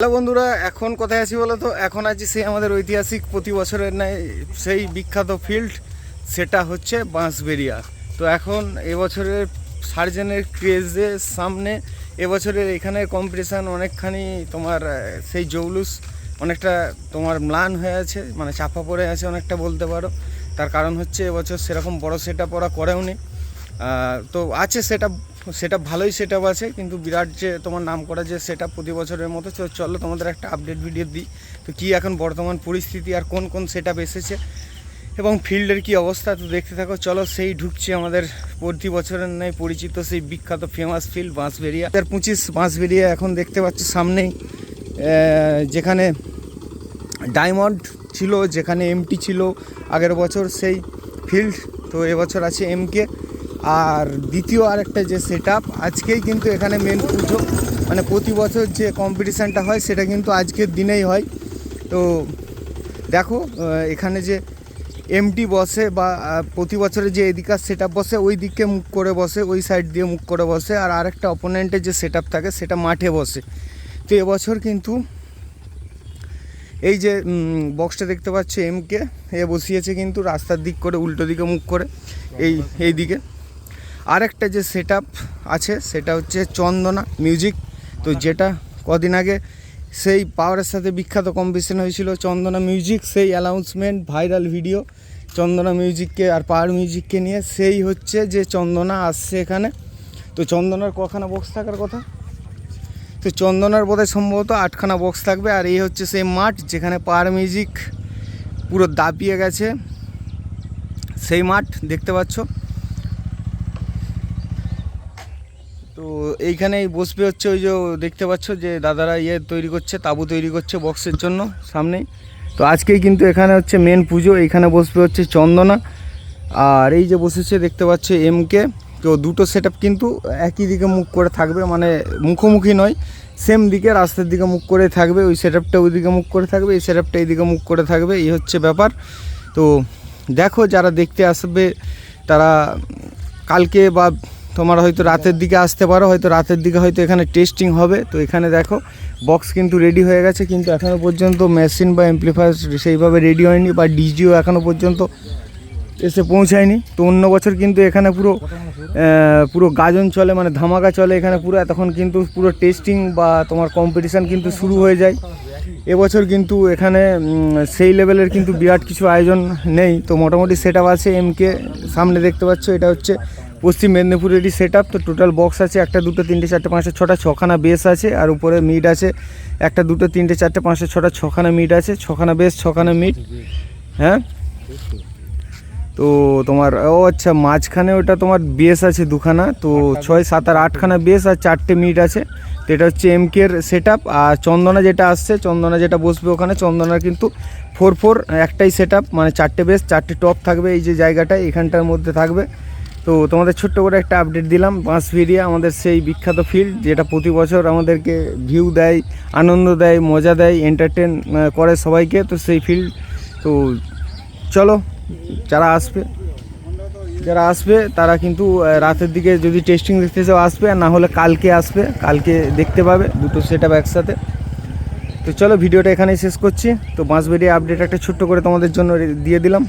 Hello বন্ধুরা এখন কোথায় আছি বলো তো? এখন আছি সেই আমাদের ঐতিহাসিক প্রতি বছরের ন্যায় সেই বিখ্যাত ফিল্ড সেটা হচ্ছে বাঁশবেরিয়া তো এখন এবছরের সার্জেনের ক্রেজের সামনে এবছরের এখানে কম্পিটিশান অনেকখানি তোমার সেই জৌলুস অনেকটা তোমার ম্লান হয়ে আছে মানে চাপা পড়ে আছে অনেকটা বলতে পারো। তার কারণ হচ্ছে এবছর সেরকম বড় সেটা পড়া করেও নি আহ, তো আছে সেটা সেটা ভালোই সেট আছে, কিন্তু বিরাট যে তোমার নাম করা যে সেট প্রতি বছরের মতো, তো চলো তোমাদের একটা আপডেট ভিডিও দিই। তো কী এখন বর্তমান পরিস্থিতি আর কোন কোন সেট এসেছে এবং ফিল্ডের কি অবস্থা, তো দেখতে থাকো। চলো সেই ঢুকছি আমাদের প্রতি বছরের ন্যায় পরিচিত সেই বিখ্যাত ফেমাস ফিল্ড বাঁশবেরিয়া হাজার পঁচিশ বাঁশবেরিয়া এখন দেখতে পাচ্ছ সামনেই যেখানে ডায়মন্ড ছিল, যেখানে এমটি ছিল আগের বছর, সেই ফিল্ড তো এবছর আছে এমকে আর দ্বিতীয় আরেকটা যে সেট আজকেই কিন্তু এখানে মেন পুজো। মানে প্রতি বছর যে কম্পিটিশানটা হয়, সেটা কিন্তু আজকের দিনেই হয়। তো দেখো এখানে যে এমটি বসে বা প্রতি বছরে যে এদিকার সেট বসে, ওই দিকে মুখ করে বসে, ওই সাইড দিয়ে মুখ করে বসে, আর আরেকটা অপোনেন্টের যে সেট থাকে, সেটা মাঠে বসে। তো এবছর কিন্তু এই যে বক্সটা দেখতে পাচ্ছ এমকে এ বসিয়েছে কিন্তু রাস্তার দিক করে, উল্টো দিকে মুখ করে, এই এই দিকে আরেকটা যে সেট আছে, সেটা হচ্ছে চন্দনা মিউজিক তো যেটা কদিন আগে সেই পাওয়ারের সাথে বিখ্যাত কম্পিটিশন হয়েছিল চন্দনা মিউজিক সেই অ্যানাউন্সমেন্ট ভাইরাল ভিডিও চন্দনা মিউজিককে আর পাওয়ার মিউজিককে নিয়ে সেই হচ্ছে যে চন্দনা আসছে এখানে। তো চন্দনার কখানা বক্স থাকার কথা। তো চন্দনার বোধহয় সম্ভবত আটখানা বক্স থাকবে, আর এই হচ্ছে সেই মাঠ যেখানে পাওয়ার মিউজিক পুরো দাপিয়ে গেছে। সেই মাঠ দেখতে পাচ্ছ। তো এইখানেই বসবে হচ্ছে ওই যে দেখতে পাচ্ছ যে দাদারা ইয়ে তৈরি করছে, তাবু তৈরি করছে বক্সের জন্য সামনেই। তো আজকেই কিন্তু এখানে হচ্ছে মেন পুজো, এইখানে বসবে হচ্ছে চন্দনা। আর এই যে বসেছে দেখতে পাচ্ছ এমকে তো দুটো সেট কিন্তু একই দিকে মুখ করে থাকবে মানে মুখোমুখি নয় সেম দিকে, রাস্তার দিকে মুখ করে থাকবে, ওই সেট আপটা ওই দিকে মুখ করে থাকবে, এই সেট আপটা এইদিকে মুখ করে থাকবে, এই হচ্ছে ব্যাপার। তো দেখো যারা দেখতে আসবে, তারা কালকে বা তোমার হয়তো রাতের দিকে আসতে পারো, হয়তো রাতের দিকে হয়তো এখানে টেস্টিং হবে। তো এখানে দেখো বক্স কিন্তু রেডি হয়ে গেছে, কিন্তু এখনও পর্যন্ত মেশিন বা এমপ্লিফায়ার সেইভাবে রেডি হয়নি বা ডিজিও এখনও পর্যন্ত এসে পৌঁছায়নি। তো অন্য বছর কিন্তু এখানে পুরো পুরো গাজন চলে মানে ধামাকা চলে এখানে পুরো, এতক্ষণ কিন্তু পুরো টেস্টিং বা তোমার কম্পিটিশান কিন্তু শুরু হয়ে যায়। এবছর কিন্তু এখানে সেই লেভেলের কিন্তু বিরাট কিছু আয়োজন নেই। তো মোটামুটি সেট আছে এমকে সামনে দেখতে পাচ্ছ, এটা হচ্ছে পশ্চিম মেদিনীপুরেরই সেট আপ তো টোটাল বক্স আছে একটা দুটো তিনটে চারটে পাঁচটা ছটা ছখানা বেস আছে আর উপরে মিড আছে একটা দুটো তিনটে চারটে পাঁচটা ছটা ছখানা মিড আছে ছখানা বেস ছখানা মিড হ্যাঁ? তো তোমার ও আচ্ছা মাঝখানে ওটা তোমার বেস আছে দুখানা তো ছয় সাত আর আটখানা বেস আর চারটে মিট আছে তো এটা হচ্ছে এমকের সেট আপ আর চন্দনা যেটা আসছে চন্দনা যেটা বসবে ওখানে চন্দনার কিন্তু ফোর ফোর একটাই সেট আপ মানে চারটে বেস চারটে টপ থাকবে এই যে জায়গাটায় এখানটার মধ্যে থাকবে তো তোমাদের ছোট্ট করে একটা আপডেট দিলাম। বাঁশবেরিয়া আমাদের সেই বিখ্যাত ফিল্ড যেটা প্রতি বছর আমাদেরকে ভিউ দেয়, আনন্দ দেয়, মজা দেয় এন্টারটেন করে সবাইকে। তো সেই ফিল্ড তো চলো, যারা আসবে যারা আসবে, তারা কিন্তু রাতের দিকে যদি টেস্টিং দেখতে চাও আসবে, আর না হলে কালকে আসবে, কালকে দেখতে পাবে দুটো সেট একসাথে। তো চলো, ভিডিওটা এখানেই শেষ করছি। তো বাঁশবেরিয়া আপডেট একটা ছোট্ট করে তোমাদের জন্য দিয়ে দিলাম।